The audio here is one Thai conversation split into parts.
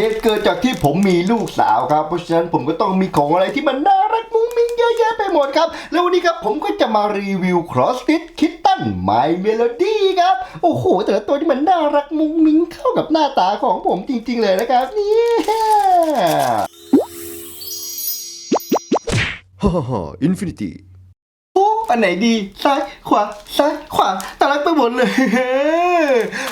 เหตุเกิดจากที่ผมมีลูกสาวครับ เพราะฉะนั้นผมก็ต้องมีของอะไรที่มันน่ารักมุ้งมิ้งเยอะแยะไปหมดครับ แล้ววันนี้ครับผมก็จะมารีวิว Cross Stitch Kitten My Melody ครับ โอ้โห แต่ละตัวที่มันน่ารักมุ้งมิ้งเข้ากับหน้าตาของผมจริง ๆ เลยนะครับเนี่ยฮ่าฮ่าอินฟินิตี้โอ้อันไหนดี ซ้าย ขวา ซ้าย ขวาตาลักไปหมดเลย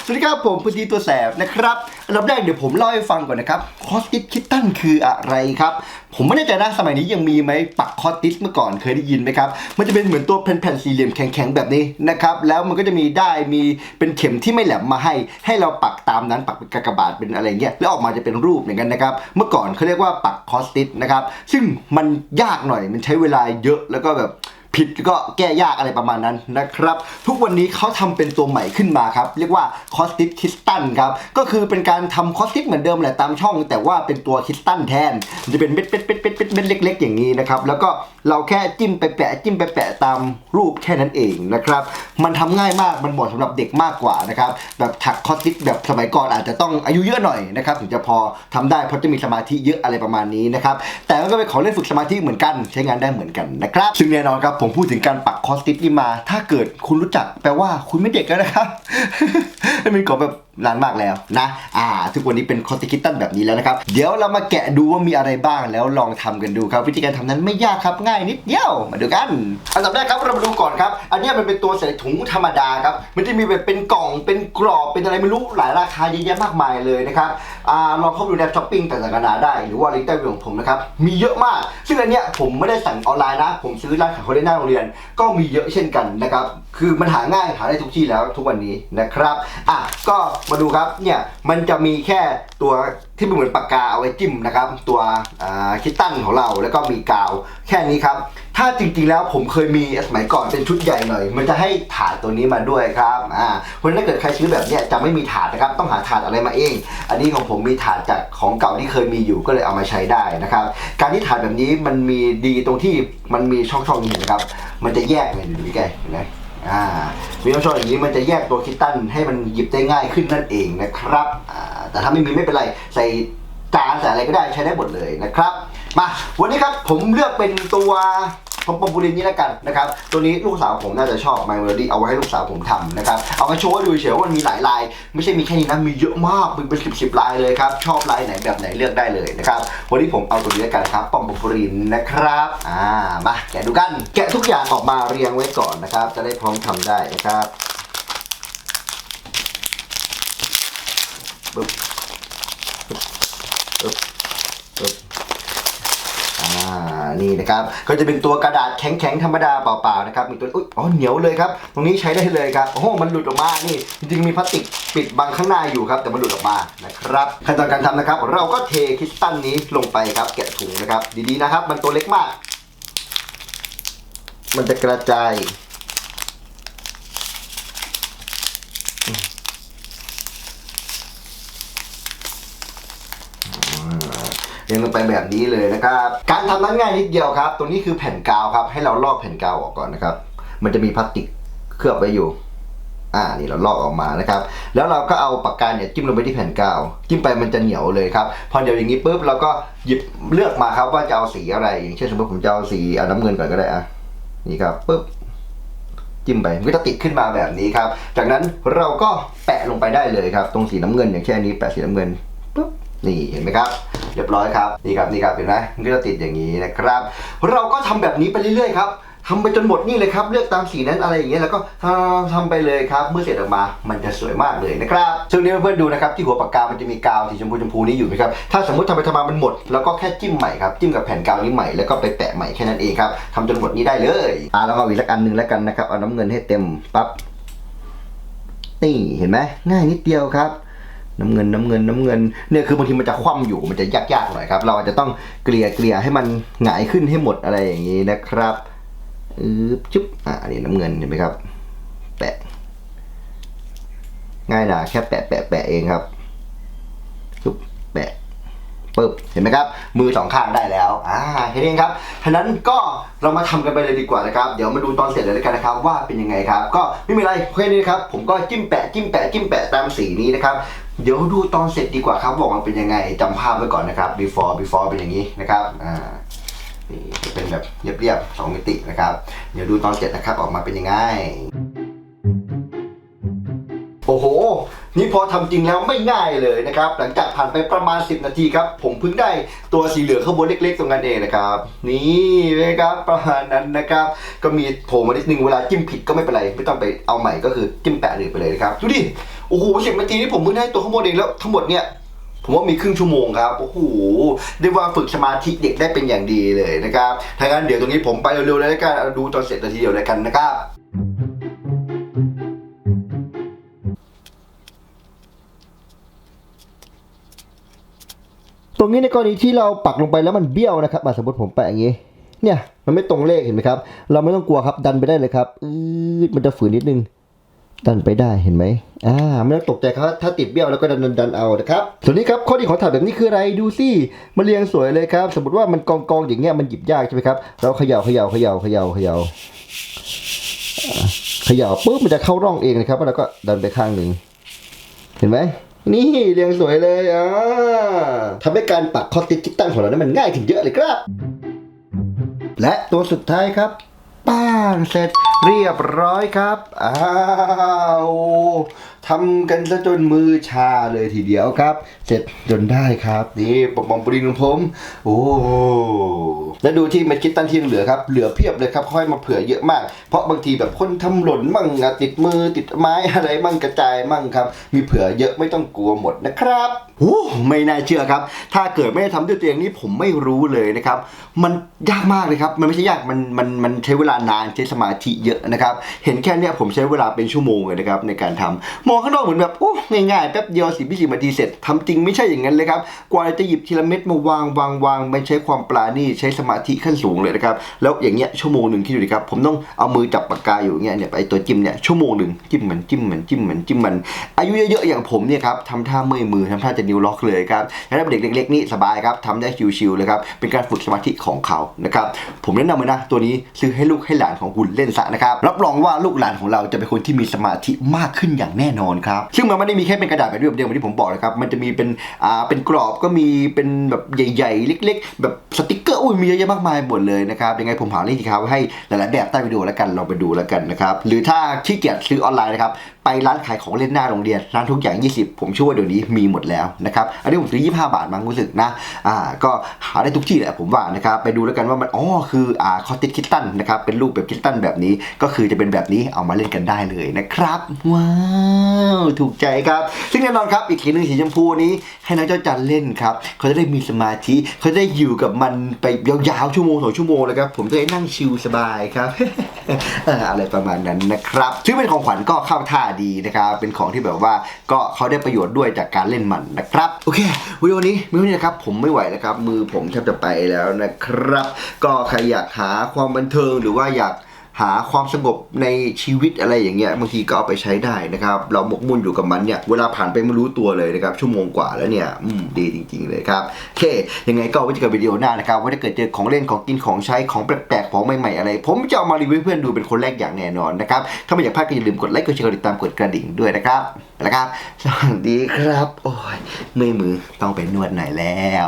สวัสดีครับผมพอดีตัวแสบนะครับ อันดับแรกเดี๋ยวผมเล่าให้ฟังก่อนนะครับคอสติสคิตตันคืออะไรครับ ผมไม่แน่ใจนะสมัยนี้ยังมีไหมปักคอสติสเมื่อก่อนเคยได้ยินไหมครับ มันจะเป็นเหมือนตัวแผ่นๆสี่เหลี่ยมแข็งๆแบบนี้นะครับ แล้วมันก็จะมีได้มีเป็นเข็มที่ไม่แหลมมาให้ ให้เราปักตามนั้นปักเป็นกากบาทเป็นอะไรเงี้ยแล้วออกมาจะเป็นรูปอย่างนั้นนะครับ เมื่อก่อนเขาเรียกว่าปักคอสติสนะครับ ซึ่งมันยากหน่อยมันใช้เวลาเยอะแล้วก็แบบ ผิดก็แก้ยากอะไรประมาณนั้นนะครับ ทุกวันนี้เขาทำเป็นตัวใหม่ขึ้นมาครับ เรียกว่าคอสติสคิสตันครับ ก็คือเป็นการทำคอสติสเหมือนเดิมแหละตามช่อง แต่ว่าเป็นตัวคิสตันแทน จะเป็นเม็ดเป็ดเป็ดเป็ดเม็ดเล็ก ๆ อย่างนี้นะครับ แล้วก็เราแค่จิ้มไปแปะจิ้มไปแปะตามรูปแค่นั้นเองนะครับ มันทำง่ายมากมันเหมาะสำหรับเด็กมากกว่านะครับ แบบถักคอสติสแบบสมัยก่อนอาจจะต้องอายุเยอะหน่อยนะครับถึงจะพอทำได้เพราะจะมีสมาธิเยอะอะไรประมาณนี้นะครับแต่ก็เป็นของเล่นฝึกสมาธิเหมือนกันใช้งานได้เหมือนกันนะครับซึ่งแน่นอนครับผมมพูดถึงการปักคอสติสนี่มา ถ้าเกิดคุณรู้จักแปลว่าคุณไม่เด็กแล้วนะครับม่เป็นของแบบ นานมากแล้วนะ อ่า ทุกวันนี้เป็นคอสติคิตตันแบบนี้แล้วนะครับ เดี๋ยวเรามาแกะดูว่ามีอะไรบ้างแล้วลองทำกันดูครับ วิธีการทำนั้นไม่ยากครับง่ายนิดเดียว มาดูกัน อันดับแรกครับเรามาดูก่อนครับ อันนี้มันเป็นตัวใส่ถุงธรรมดาครับ มันจะมีแบบเป็นกล่อง เป็นกรอบ เป็นอะไรไม่รู้หลายราคาเยอะแยะมากมายเลยนะครับ อ่า ลองเข้าไปดูในช้อปปิ้งต่างๆนานาได้ หรือว่าลิงก์ใต้วิดีโอของผมนะครับ มีเยอะมาก ซึ่งอันเนี้ยผมไม่ได้สั่งออนไลน์นะ ผมซื้อร้านขายของเล่นหน้าโรงเรียน ก็มีเยอะเช่นกันนะครับ คือมันหาง่ายหาได้ทุกที่แล้วทุกวันนี้นะครับอะก็มาดูครับเนี่ยมันจะมีแค่ตัวที่เป็นเหมือนปากกาเอาไว้จิ้มนะครับ ตัวคิตตันของเราแล้วก็มีกาว แค่นี้ครับ ถ้าจริงๆแล้วผมเคยมีสมัยก่อนเป็นชุดใหญ่หน่อย มันจะให้ถาดตัวนี้มาด้วยครับอ่าเพราะฉะนั้นถ้าเกิดใครซื้อแบบเนี้ยจะไม่มีถาดนะครับ ต้องหาถาดอะไรมาเอง อันนี้ของผมมีถาดจากของเก่าที่เคยมีอยู่ก็เลยเอามาใช้ได้นะครับ การที่ถาดแบบนี้มันมีดีตรงที่มันมีช่องๆนี้นะครับ มันจะแยกเลยดูดิแกเห็นไหม อ่ามีช่องๆอย่างนี้มันจะแยกตัวคิตตันให้มันหยิบได้ง่ายขึ้นนั่นเองนะครับอ่าแต่ถ้าไม่มีไม่เป็นไรใส่จานใส่อะไรก็ได้ใช้ได้หมดเลยนะครับ มาวันนี้ครับผมเลือกเป็นตัว พอมปอมปูรินนี้แล้วกันนะครับตัวนี้ลูกสาวผมน่าจะชอบ My Melody เอาไว้ให้ลูกสาวผมทำนะครับเอามาโชว์ดูเฉยว่ามันมีหลายลาย ไม่ใช่มีแค่นี้นะมีเยอะมากเป็นเป็นสิบสิบลายเลยครับชอบลายไหนแบบไหนเลือกได้เลยนะครับวันนี้ผมเอาตัวนี้แล้วกันครับปอมปอมปูรินนะครับอ่ามาแกะดูกัน แกะทุกอย่างออกมาเรียงไว้ก่อนนะครับ จะได้พร้อมทำได้นะครับปึ๊บปึ๊บปึ๊บ อ่านี่นะครับก็จะเป็นตัวกระดาษแข็งๆธรรมดาเปล่าๆนะครับมีตัวอุ๊ยอ๋อเหนียวเลยครับตรงนี้ใช้ได้เลยครับโอ้โหมันหลุดออกมานี่จริงๆมีพลาสติกปิดบังข้างหน้าอยู่ครับแต่มันหลุดออกมานะครับขั้นตอนการทำนะครับ เราก็เทคริสตัลนี้ลงไปครับแกะถุงนะครับ ดีๆนะครับ มันตัวเล็กมาก มันจะกระจาย เรียงลงไปแบบนี้เลยนะครับ การทำนั้นง่ายนิดเดียวครับ ตัวนี้คือแผ่นกาวครับ ให้เราลอกแผ่นกาวออกก่อนนะครับ มันจะมีพลาสติกเคลือบไว้อยู่อ่านี่เราลอกออกมานะครับ แล้วเราก็เอาปากกาเนี่ยจิ้มลงไปที่แผ่นกาวจิ้มไปมันจะเหนียวเลยครับ พอเดี๋ยวอย่างนี้ปุ๊บเราก็หยิบเลือกมาครับว่าจะเอาสีอะไร อย่างเช่นสมมติผมจะเอาสีเอาน้ำเงินก่อนก็ได้อะนี่ครับปุ๊บจิ้มไปมันก็จะติดขึ้นมาแบบนี้ครับ จากนั้นเราก็แปะลงไปได้เลยครับ ตรงสีน้ำเงินอย่างเช่นนี้แปะสีน้ำเงิน นี่เห็นไหมครับเรียบร้อยครับนี่ครับนี่ครับเห็นไหมมันก็จะติดอย่างนี้นะครับ เราก็ทำแบบนี้ไปเรื่อยๆครับทำไปจนหมดนี่เลยครับ เลือกตามสีนั้นอะไรอย่างเงี้ยแล้วก็ทำทำไปเลยครับ เมื่อเสร็จออกมา มันจะสวยมากเลยนะครับซึ่งนี้เพื่อนๆดูนะครับที่หัวปากกา มันจะมีกาวสีชมพูชมพูนี้อยู่นะครับ ถ้าสมมติทำไปทำมามันหมด แล้วก็แค่จิ้มใหม่ครับ จิ้มกับแผ่นกาวนี้ใหม่ แล้วก็ไปแปะใหม่แค่นั้นเองครับทำจนหมดนี้ได้เลยอ่าแล้วเอาอีกสักอันหนึ่งแล้วกันนะครับ เอาน้ำเงินให้เต็มปั๊บ นี่เห็นไหมง่ายนิดเดียวครับ น้ำเงินน้ำเงินน้ำเงินเนี่ยคือบางทีมันจะคว่ำอยู่มันจะยากๆหน่อยครับ เราอาจจะต้องเกลี่ยเกลี่ยให้มันหงายขึ้นให้หมดอะไรอย่างนี้นะครับอืบจุ๊บอ่าอันนี้น้ำเงินเห็นไหมครับ แปะ ง่ายนะแค่แปะแปะแปะเองครับจุ๊บแปะปึ๊บเห็นไหมครับ มือสองข้างได้แล้วอ่าเห็นเองครับฉะนั้นก็เรามาทำกันไปเลยดีกว่านะครับ เดี๋ยวมาดูตอนเสร็จเลยแล้วกันนะครับ ว่าเป็นยังไงครับ ก็ไม่มีอะไรแค่นี้นะครับ ผมก็จิ้มแปะจิ้มแปะจิ้มแปะตามสีนี้นะครับ เดี๋ยวดูตอนเสร็จดีกว่าครับบอกมันเป็นยังไงจำภาพไว้ก่อนนะครับ before before เป็นอย่างนี้นะครับอ่านี่จะเป็นแบบเรียบๆสองมิตินะครับ เดี๋ยวดูตอนเสร็จนะครับออกมาเป็นยังไงโอ้โห นี่พอทำจริงแล้วไม่ง่ายเลยนะครับ หลังจากผ่านไปประมาณ 10 นาทีครับ ผมเพิ่งได้ตัวสีเหลืองข้างบนเล็กๆตรงนั้นเองนะครับ นี่นะครับประมาณนั้นนะครับ ก็มีโผล่มานิดนึงเวลาจิ้มผิดก็ไม่เป็นไร ไม่ต้องไปเอาใหม่ก็คือจิ้มแปะเลยไปเลยนะครับ ดูดิ โอ้โหสิบนาทีนี่ผมเพิ่งได้ตัวข้างบนเองแล้วทั้งหมดเนี่ยผมว่ามีครึ่งชั่วโมงครับ โอ้โหเรียกว่าฝึกสมาธิเด็กได้เป็นอย่างดีเลยนะครับถ้างั้นเดี๋ยวตรงนี้ผมไปเร็วๆเลยแล้วกันดูตอนเสร็จนาทีเดียวเลยกันนะครับตรงนี้ในกรณีที่เราปักลงไปแล้วมันเบี้ยวนะครับสมมติผมแปะอย่างนี้ เนี่ยมันไม่ตรงเลขเห็นไหมครับ เราไม่ต้องกลัวครับดันไปได้เลยครับอืดมันจะฝืนนิดนึง ดันไปได้เห็นไหมอ่าไม่ต้องตกใจครับ ถ้าติดเบี้ยวแล้วก็ดันดันดนเอานะครับ ส่วนนี้ครับข้อดีของถาดแบบนี้คืออะไรดูสิมันเรียงสวยเลยครับ สมมติว่ามันกองกองอย่างเงี้ยมันหยิบยากใช่ไหมครับ เราเขย่าเขย่าเขย่าเขย่าเขย่าเขย่าปุ๊บมันจะเข้าร่องเองนะครับแล้วก็ดันไปข้างหนึ่งเห็นไหมนี่เรียงสวยเลยอ่าทำให้การปักคอติดจิกตั้งของเรานั้นมันง่ายขึ้นเยอะเลยครับและตัวสุดท้ายครับ ป้งเสร็จเรียบร้อยครับ อ้าวทำกันซะจนมือชาเลยทีเดียวครับ เสร็จจนได้ครับ นี่ปอมปอมปริงของผม โอ้แล้วดูที่เม็ดคิดตันที่เหลือครับ เหลือเพียบเลยครับค่อยมาเผื่อเยอะมาก เพราะบางทีแบบคนทำหล่นมั่งติดมือติดไม้อะไรมั่งกระจายมั่งครับ มีเผื่อเยอะไม่ต้องกลัวหมดนะครับโอ้ไม่น่าเชื่อครับ ถ้าเกิดไม่ได้ทำด้วยตัวเองนี่ผมไม่รู้เลยนะครับ มันยากมากเลยครับ มันไม่ใช่ยาก มันมันมันใช้เวลานานใช้สมาธิเยอะนะครับ เห็นแค่เนี้ยผมใช้เวลาเป็นชั่วโมงเลยนะครับในการทำมองข้างนอกเหมือนแบบโอ้ง่ายๆแป๊บเดียวสิบวิสิบนาทีเสร็จทำจริงไม่ใช่อย่างนั้นเลยครับ กว่าจะหยิบทีละเม็ดมาวางวางวางมันใช้ความปราณีใช้สมาธิขั้นสูงเลยนะครับ แล้วอย่างเงี้ยชั่วโมงหนึ่งที่ดูดิครับ ผมต้องเอามือจับปากกาอยู่เงี้ยเนี่ยไอตัวจิ้มเนี่ยชั่วโมงหนึ่งจิ้มมันจิ้มมันจิ้มมันจิ้มมัน อายุเยอะๆอย่างผมเนี่ยครับทำท่าเมื่อยมือทำท่าจะนิ้วล็อกเลยครับแล้วถ้าเป็นเด็กเล็กๆนี่สบายครับทำได้ชิวๆเลยครับ เป็นการฝึกสมาธิของเขานะครับ ผมแนะนำเลยนะ ตัวนี้ซื้อให้ลูกให้หลานของคุณเล่นซะนะครับ รับรองว่าลูกหลานของเราจะเป็นคนที่มีสมาธิมากขึ้นอย่างแน่นอนครับ ซึ่งมันไม่ได้มีแค่เป็นกระดาษแบบเดียวที่ผมบอกนะครับ มันจะมีเป็นอ่าเป็นกรอบก็มีเป็นแบบใหญ่ๆ เล็ก ๆ แบบสติกเกอร์อุ้ยมีเยอะแยะมากมายหมดเลยนะครับ ยังไงผมหาเลิงก์ที่เขาให้หลายๆแบบใต้วิดีโอแล้วกันลองไปดูแล้วกันนะครับ หรือถ้าขี้เกียจซื้อออนไลน์นะครับ ไปร้านขายของเล่นหน้าโรงเรียน ร้านทุกอย่าง 20 ผมเชื่อว่าเดี๋ยวนี้มีหมดแล้วนะครับอันนี้ผมซื้อ 25 บาทมั้งรู้สึกนะอ่าก็หาได้ทุกที่แหละผมว่านะครับไปดูแล้วกันว่ามันอ๋อคืออ่าคอติดคิตตันนะครับเป็นรูปแบบคิตตันแบบนี้ก็คือจะเป็นแบบนี้เอามาเล่นกันได้เลยนะครับว้าวถูกใจครับ ซึ่งแน่นอนครับอีกทีหนึงสีชมพูนี้ ให้น้องเจ้าจันเล่นครับเขาจะได้มีสมาธิเขาจะได้อยู่กับมันไปยาวๆชั่วโมงสองชั่วโมงเลยครับผมจะได้นั่งชิลสบายครับอออะไรประมาณนั้นนะครับซึ่งเป็นของขวัญก็เข้าท่าดีนะครับเป็นของที่แบบว่าก็เขาได้ประโยชน์ด้วยจากการเล่นมันนะครับโอเควิดีโอนี้วิดีโอนี้นะครับผมไม่ไหวแล้วครับมือผมแทบจะไปแล้วนะครับ ก็ใครอยากหาความบันเทิงหรือว่าอยาก หาความสงบในชีวิตอะไรอย่างเงี้ยบางทีก็เอาไปใช้ได้นะครับ เราหมกมุ่นอยู่กับมันเนี่ยเวลาผ่านไปไม่รู้ตัวเลยนะครับ ชั่วโมงกว่าแล้วเนี่ยอืมดีจริง ๆ เลยครับโอเค ยังไงก็ไว้เจอกันวิดีโอหน้านะครับว่าถ้าเกิดเจอของเล่นของกินของใช้ของแปลกๆของใหม่ๆอะไร ผมจะเอามารีวิวเพื่อนดูเป็นคนแรกอย่างแน่นอนนะครับถ้าไม่อยากพลาดก็อย่าลืมกดไลค์กดแชร์กดติดตามกดกระดิ่งด้วยนะครับไปแล้วครับสวัสดีครับ โอ้ยเมื่อยมือต้องไปนวดหน่อยแล้ว